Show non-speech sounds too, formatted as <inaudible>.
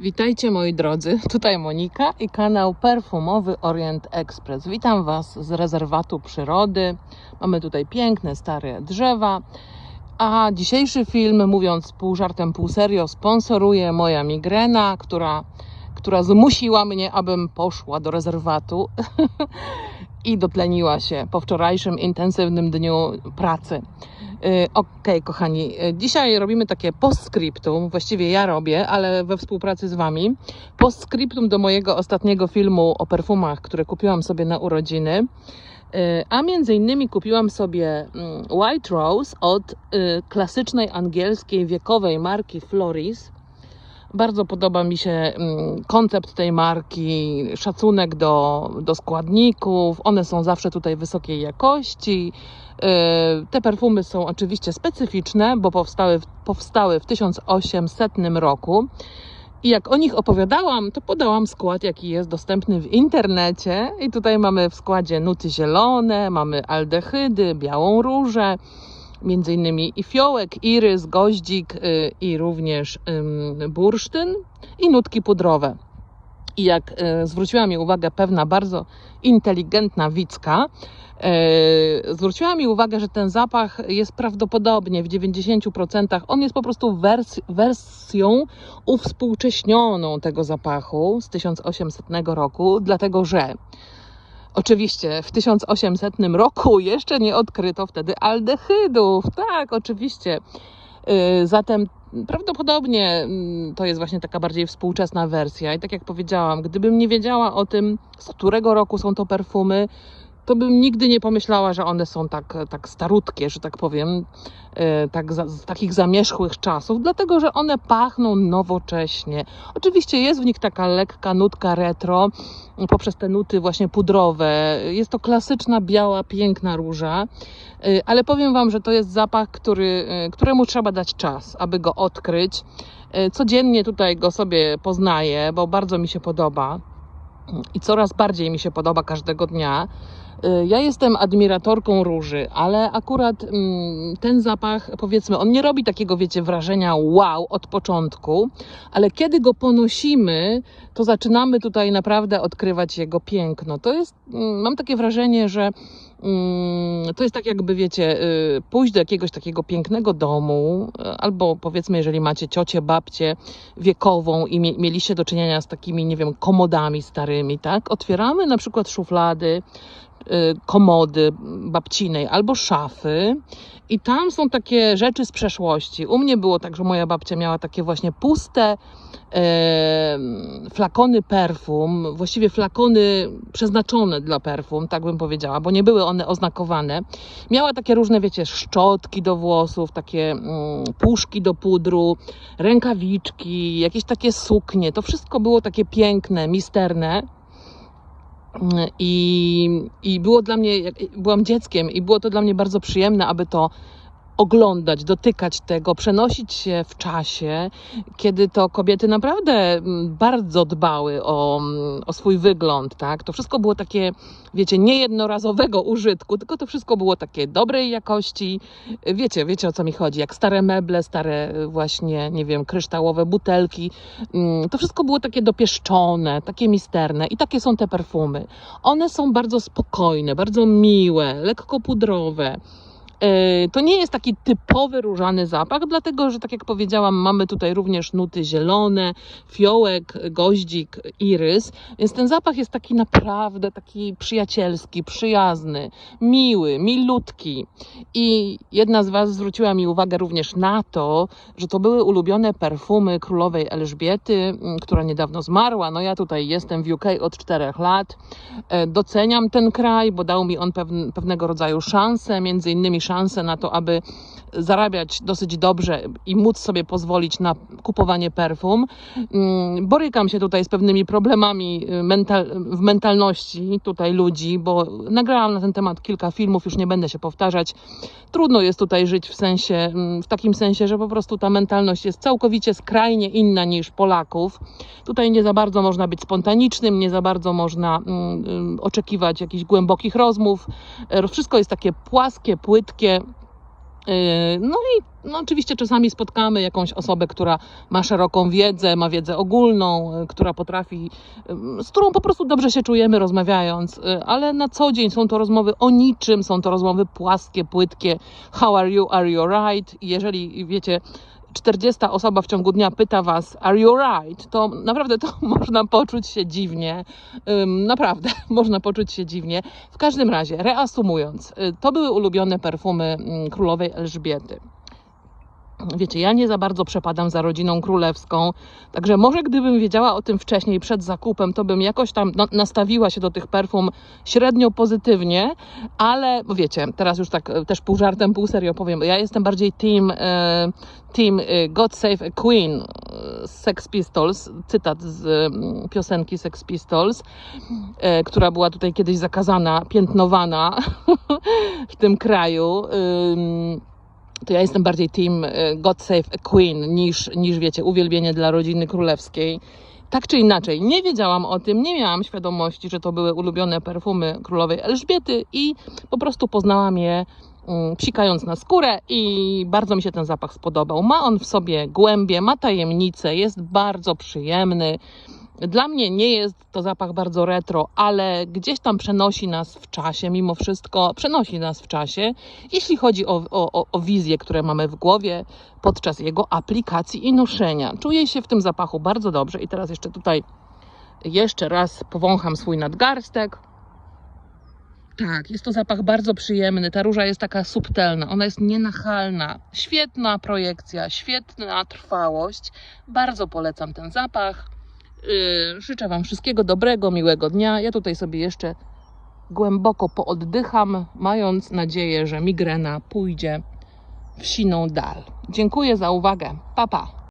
Witajcie moi drodzy, tutaj Monika i kanał perfumowy Orient Express. Witam Was z rezerwatu przyrody. Mamy tutaj piękne, stare drzewa. A dzisiejszy film, mówiąc pół żartem, pół serio, sponsoruje moja migrena, która, która zmusiła mnie, abym poszła do rezerwatu <laughs> i dotleniła się po wczorajszym intensywnym dniu pracy. Y, Okej, kochani, y, dzisiaj robimy takie postscriptum, właściwie ja robię, ale we współpracy z Wami. Postscriptum do mojego ostatniego filmu o perfumach, które kupiłam sobie na urodziny. Y, A między innymi kupiłam sobie mm, White Rose od klasycznej angielskiej wiekowej marki Floris. Bardzo podoba mi się mm, koncept tej marki, szacunek do, do składników. One są zawsze tutaj wysokiej jakości. Yy, Te perfumy są oczywiście specyficzne, bo powstały powstały w 1800 roku. I jak o nich opowiadałam, to podałam skład, jaki jest dostępny w internecie. I tutaj mamy w składzie nuty zielone, mamy aldehydy, białą różę, między innymi i fiołek, irys, goździk y, i również bursztyn i nutki pudrowe. I jak y, zwróciła mi uwagę pewna bardzo inteligentna Wicka, y, zwróciła mi uwagę, że ten zapach jest prawdopodobnie w 90%, on jest po prostu wers- wersją uwspółcześnioną tego zapachu z 1800 roku, dlatego że Oczywiście w 1800 roku jeszcze nie odkryto wtedy aldehydów. Tak, oczywiście. Yy, Zatem prawdopodobnie mm, to jest właśnie taka bardziej współczesna wersja. I tak jak powiedziałam, gdybym nie wiedziała o tym, z którego roku są to perfumy, to bym nigdy nie pomyślała, że one są tak, tak starutkie, że tak powiem, e, tak za, z takich zamierzchłych czasów, dlatego że one pachną nowocześnie. Oczywiście jest w nich taka lekka nutka retro, poprzez te nuty właśnie pudrowe. Jest to klasyczna, biała, piękna róża, e, ale powiem Wam, że to jest zapach, który, e, któremu trzeba dać czas, aby go odkryć. Codziennie tutaj go sobie poznaję, bo bardzo mi się podoba i coraz bardziej mi się podoba każdego dnia. Y, Ja jestem admiratorką róży, ale akurat mm, ten zapach, powiedzmy, on nie robi takiego, wiecie, wrażenia wow od początku, ale kiedy go ponosimy, to zaczynamy tutaj naprawdę odkrywać jego piękno. To jest, mm, mam takie wrażenie, że mm, to jest tak jakby, wiecie, y, pójść do jakiegoś takiego pięknego domu, y, albo powiedzmy, jeżeli macie ciocię, babcię wiekową i mie- mieliście do czynienia z takimi, nie wiem, komodami starymi, tak? Otwieramy na przykład szuflady, komody babcinej albo szafy i tam są takie rzeczy z przeszłości. U mnie było tak, że moja babcia miała takie właśnie puste e, flakony perfum, właściwie flakony przeznaczone dla perfum, tak bym powiedziała, bo nie były one oznakowane. Miała takie różne, wiecie, szczotki do włosów, takie mm, puszki do pudru, rękawiczki, jakieś takie suknie. To wszystko było takie piękne, misterne. I, I było dla mnie, byłam dzieckiem, i było to dla mnie bardzo przyjemne, aby to oglądać, dotykać tego, przenosić się w czasie, kiedy to kobiety naprawdę mm, bardzo dbały o, mm, o swój wygląd, tak? To wszystko było takie, wiecie, niejednorazowego użytku, tylko to wszystko było takie dobrej jakości. Wiecie, wiecie o co mi chodzi, jak stare meble, stare y, właśnie, nie wiem, kryształowe butelki. Mm, To wszystko było takie dopieszczone, takie misterne i takie są te perfumy. One są bardzo spokojne, bardzo miłe, lekko pudrowe. E, To nie jest taki typowy różany zapach, dlatego że, tak jak powiedziałam, mamy tutaj również nuty zielone, fiołek, goździk, irys, więc ten zapach jest taki naprawdę taki przyjacielski, przyjazny, miły, milutki. I jedna z Was zwróciła mi uwagę również na to, że to były ulubione perfumy królowej Elżbiety, m, która niedawno zmarła. No ja tutaj jestem w UK od czterech lat. E, Doceniam ten kraj, bo dał mi on pewn- pewnego rodzaju szansę, między innymi szansę na to, aby zarabiać dosyć dobrze i móc sobie pozwolić na kupowanie perfum. Mm, Borykam się tutaj z pewnymi problemami y, mental, w mentalności tutaj ludzi, bo nagrałam na ten temat kilka filmów, już nie będę się powtarzać. Trudno jest tutaj żyć w sensie, mm, w takim sensie, że po prostu ta mentalność jest całkowicie skrajnie inna niż Polaków. Tutaj nie za bardzo można być spontanicznym, nie za bardzo można mm, ym, oczekiwać jakichś głębokich rozmów. E, Wszystko jest takie płaskie, płytkie. Yy, No i no oczywiście czasami spotkamy jakąś osobę, która ma szeroką wiedzę, ma wiedzę ogólną, yy, która potrafi, yy, z którą po prostu dobrze się czujemy rozmawiając, ale na co dzień są to rozmowy o niczym, są to rozmowy płaskie, płytkie. How are you? Are you alright? I Jeżeli wiecie, 40 osoba w ciągu dnia pyta was, are you right? To naprawdę to <laughs> można poczuć się dziwnie. Naprawdę <laughs> można poczuć się dziwnie. W każdym razie, reasumując, y, to były ulubione perfumy mm, królowej Elżbiety. Wiecie, ja nie za bardzo przepadam za rodziną królewską, także może gdybym wiedziała o tym wcześniej, przed zakupem, to bym jakoś tam no, nastawiła się do tych perfum średnio pozytywnie, ale wiecie, teraz już tak e, też pół żartem, pół serio powiem, ja jestem bardziej team, e, team e, God Save a Queen Sex Pistols, cytat z piosenki Sex Pistols, która była tutaj kiedyś zakazana, piętnowana <laughs> w tym kraju. To ja jestem bardziej team e, God Save a Queen niż, niż wiecie, uwielbienie dla rodziny królewskiej. Tak czy inaczej, nie wiedziałam o tym, nie miałam świadomości, że to były ulubione perfumy królowej Elżbiety i po prostu poznałam je mm, psikając na skórę i bardzo mi się ten zapach spodobał. Ma on w sobie głębie, ma tajemnicę, jest bardzo przyjemny. Dla mnie nie jest to zapach bardzo retro, ale gdzieś tam przenosi nas w czasie, mimo wszystko przenosi nas w czasie, jeśli chodzi o, o, o- wizje, które mamy w głowie podczas jego aplikacji i noszenia. Czuję się w tym zapachu bardzo dobrze i teraz jeszcze tutaj jeszcze raz powącham swój nadgarstek. Tak, jest to zapach bardzo przyjemny. Ta róża jest taka subtelna, ona jest nienachalna. Świetna projekcja, świetna trwałość. Bardzo polecam ten zapach. Yy, życzę Wam wszystkiego dobrego, miłego dnia. Ja tutaj sobie jeszcze głęboko pooddycham, mając nadzieję, że migrena pójdzie w siną dal. Dziękuję za uwagę. Pa, pa.